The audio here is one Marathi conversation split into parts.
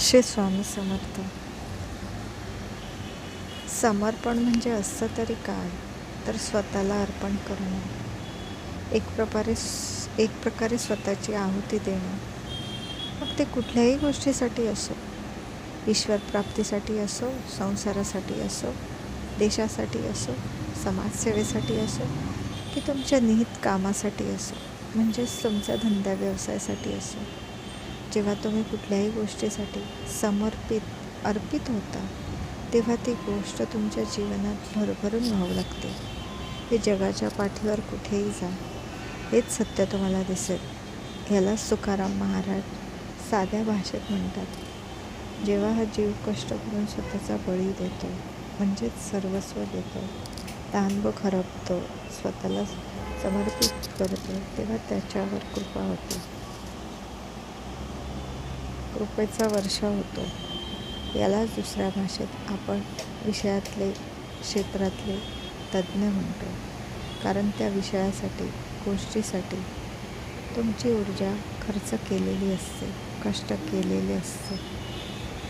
श्री स्वामी समर्थ. समर्पण म्हणजे असं तरी काय? तर स्वतःला अर्पण करणं. एक प्रकारे एक प्रकारे स्वतःची आहुती देणं. मग ते कुठल्याही गोष्टीसाठी असो. ईश्वर प्राप्तीसाठी असो संसारासाठी असो देशासाठी असो समाजसेवेसाठी असो की तुमच्या निहित कामासाठी असो. म्हणजेच तुमच्या धंदा व्यवसायासाठी असो. जेव्हा तुम्ही कुठल्याही गोष्टीसाठी समर्पित अर्पित होता तेव्हा ती गोष्ट तुमच्या जीवनात भरभरून व्हावं लागते. हे जगाच्या पाठीवर कुठेही जा. हेच सत्य तुम्हाला दिसेल. ह्याला तुकाराम महाराज साध्या भाषेत म्हणतात. जेव्हा हा जीव कष्ट करून स्वतःचा बळी देतो म्हणजेच सर्वस्व देतो तानबोक हरपतो स्वतःला समर्पित करतो तेव्हा त्याच्यावर कृपा होते. कृपेचा वर्ष होतो. यालाच दुसऱ्या भाषेत आपण विषयातले क्षेत्रातले तज्ज्ञ म्हणतो. कारण त्या विषयासाठी गोष्टीसाठी तुमची ऊर्जा खर्च केलेली असते कष्ट केलेले असते.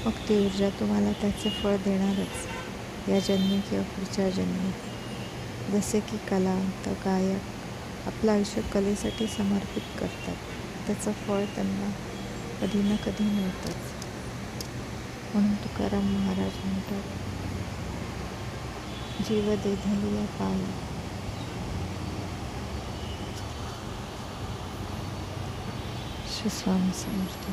मग ती ऊर्जा तुम्हाला त्याचे फळ देणारच या जन्मी किंवा पुढच्या जन्मी. जसे की कलावंत गायक आपलं आयुष्य कलेसाठी समर्पित करतात. त्याचं फळ त्यांना कधी ना कधी मिळतात म्हणून तुकाराम महाराज म्हणतात जीव देधलिया पाय श्री स्वामी समर्थ.